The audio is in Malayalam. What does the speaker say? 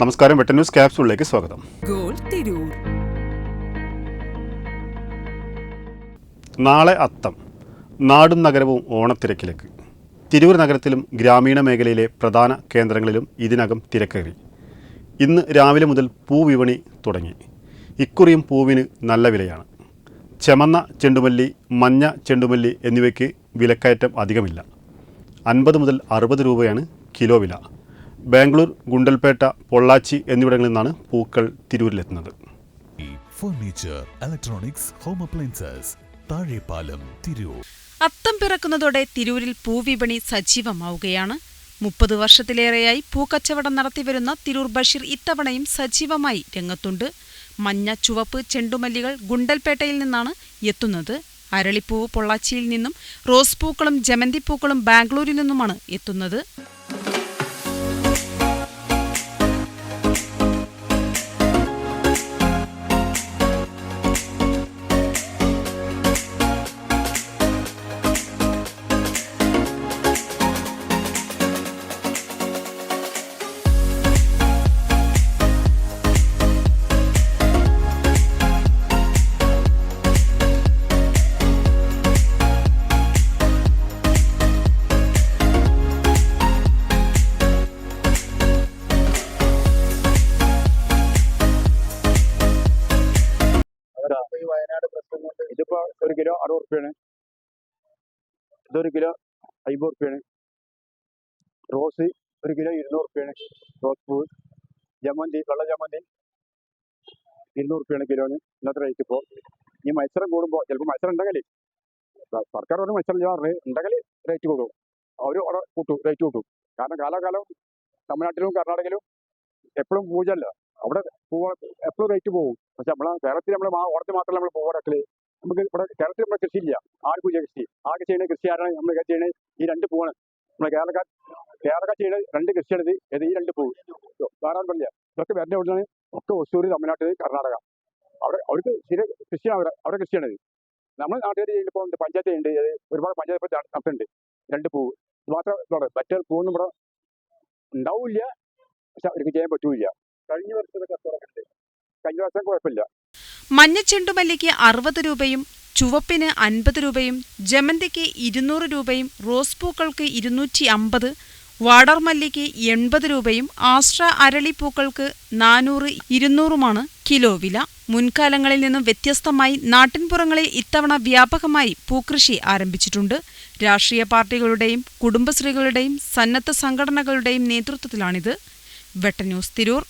നമസ്കാരം വെട്ട ന്യൂസ് ക്യാപ്സൂളിലേക്ക് സ്വാഗതം. നാളെ അത്തം. നാടും നഗരവും ഓണത്തിരക്കിലേക്ക്. തിരൂർ നഗരത്തിലും ഗ്രാമീണ മേഖലയിലെ പ്രധാന കേന്ദ്രങ്ങളിലും ഇതിനകം തിരക്കേറി. ഇന്ന് രാവിലെ മുതൽ പൂവിപണി തുടങ്ങി. ഇക്കുറിയും പൂവിന് നല്ല വിലയാണ്. ചെമന്ന ചെണ്ടുമല്ലി മഞ്ഞ ചെണ്ടുമല്ലി എന്നിവയ്ക്ക് വിലക്കയറ്റം അധികമില്ല. അൻപത് മുതൽ അറുപത് രൂപയാണ് കിലോ വില. ബാംഗ്ലൂർ ഗുണ്ടൽപേട്ട പൊള്ളാച്ചി എന്നിവിടങ്ങളിൽ നിന്നാണ് പൂക്കൾ തിരൂരിലെത്തുന്നത്. Furniture electronics home appliances Thazhepalam Tirur. Atham പിറക്കുന്നതോടെ തിരൂരിൽ പൂവിപണി സജീവമാവുകയാണ്. മുപ്പത് വർഷത്തിലേറെയായി പൂക്കച്ചവടം നടത്തിവരുന്ന തിരൂർ ബഷീർ ഇത്തവണയും സജീവമായി രംഗത്തുണ്ട്. മഞ്ഞ ചുവപ്പ് ചെണ്ടുമല്ലികൾ ഗുണ്ടൽപേട്ടയിൽ നിന്നാണ് എത്തുന്നത്. അരളിപ്പൂവ് പൊള്ളാച്ചിയിൽ നിന്നും റോസ് പൂക്കളും ജമന്തിപ്പൂക്കളും ബാംഗ്ലൂരിൽ നിന്നുമാണ് എത്തുന്നത്. ഒരു കിലോ അറുപത് റുപ്യാണ്. ഇതൊരു കിലോ അമ്പത് റുപ്യാണ്. റോസ് ഒരു കിലോ ഇരുന്നൂറ് റുപ്യാണ്. റോസ് പൂ ജമന്തി വെള്ള ജമന്തി ഇരുന്നൂറ് റുപ്യാണ് കിലോന്. ഇന്നത്തെ റേറ്റ് ഇപ്പോൾ ഈ മത്സരം കൂടുമ്പോൾ ചിലപ്പോൾ മത്സരം ഉണ്ടെങ്കിൽ സർക്കാർ ഒരു മത്സരം ചെയ്യാറ് ഉണ്ടെങ്കിൽ റേറ്റ് കൂടും. അവർ അവിടെ കൂട്ടും റേറ്റ് കൂട്ടും. കാരണം കാലാകാലം തമിഴ്നാട്ടിലും കർണാടകയിലും എപ്പോഴും പൂജല്ല അവിടെ പൂവ് എപ്പോഴും റേറ്റ് പോകും. പക്ഷെ നമ്മളെ കേരളത്തിൽ നമ്മൾ ഓണത്തിൽ മാത്രമല്ല നമ്മൾ പൂവടക്കൽ. നമുക്ക് ഇവിടെ കേരളത്തിൽ നമ്മുടെ കൃഷിയില്ല ആടുപൂജ കൃഷി. ആകെ ചെയ്യുന്ന കൃഷി ആരാണ് നമ്മൾ ചെയ്യുന്നത്. ഈ രണ്ട് പൂവാണ്. നമ്മുടെ കേരളക്കാർ കേരളക്കാർ ചെയ്യുന്ന രണ്ട് കൃഷിയാണിത്. ഇത് ഈ രണ്ട് പൂവ്. ധാരാളം പറഞ്ഞ ഇതൊക്കെ വരുന്ന എവിടെയാണ് ഒക്കെ ഒസൂര് തമിഴ്നാട്ടിൽ കർണാടക. അവിടെ അവർക്ക് സ്ഥിര കൃഷിയാണ് അവിടെ അവിടെ കൃഷിയാണിത്. നമ്മൾ നാട്ടുകാർ ചെയ്യുമ്പോൾ പഞ്ചായത്ത് ഉണ്ട് ഒരുപാട് പഞ്ചായത്ത് നടത്തുന്നുണ്ട്. രണ്ട് പൂവ്. ഇത് മാത്രം ഇവിടെ മറ്റേ പൂവൊന്നും ഇവിടെ ഉണ്ടാവില്ല. പക്ഷെ അവർക്ക് ചെയ്യാൻ പറ്റൂല കഴിഞ്ഞ വർഷത്തെ കച്ചവടം കഴിഞ്ഞ വർഷം കുഴപ്പമില്ല. മഞ്ഞച്ചെണ്ടുമല്ലിക്ക് അറുപത് രൂപയും ചുവപ്പിന് അൻപത് രൂപയും ജമന്തിക്ക് ഇരുന്നൂറ് രൂപയും റോസ് പൂക്കൾക്ക് ഇരുന്നൂറ്റി അമ്പത് വാടർമല്ലിക്ക് എൺപത് രൂപയും ആസ്ട്ര അരളിപ്പൂക്കൾക്ക് നാനൂറ് ഇരുന്നൂറുമാണ് കിലോ വില. മുൻകാലങ്ങളിൽ നിന്നും വ്യത്യസ്തമായി നാട്ടിൻപുറങ്ങളിൽ ഇത്തവണ വ്യാപകമായി പൂക്കൃഷി ആരംഭിച്ചിട്ടുണ്ട്. രാഷ്ട്രീയ പാർട്ടികളുടെയും കുടുംബശ്രീകളുടെയും സന്നദ്ധ സംഘടനകളുടെയും നേതൃത്വത്തിലാണിത്. വെട്ടന്യൂസ് തിരൂർ.